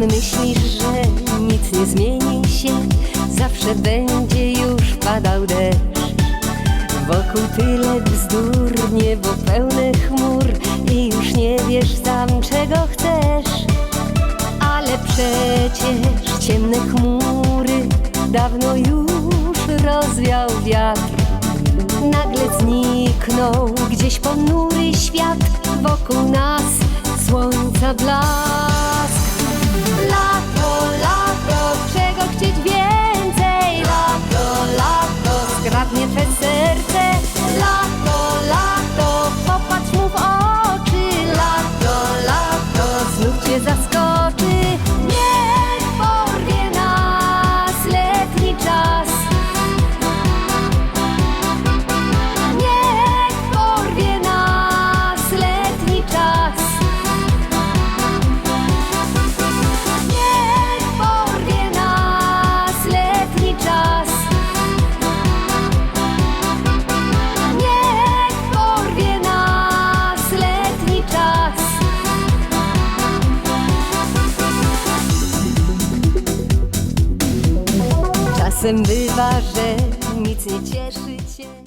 Myślisz, że nic nie zmieni się, zawsze będzie już padał deszcz. Wokół tyle bzdur, niebo pełne chmur i już nie wiesz sam czego chcesz. Ale przecież ciemne chmury dawno już rozwiał wiatr. Nagle zniknął gdzieś ponury świat, wokół nas słońca blask. confessé Czasem bywa, że nic nie cieszy cię.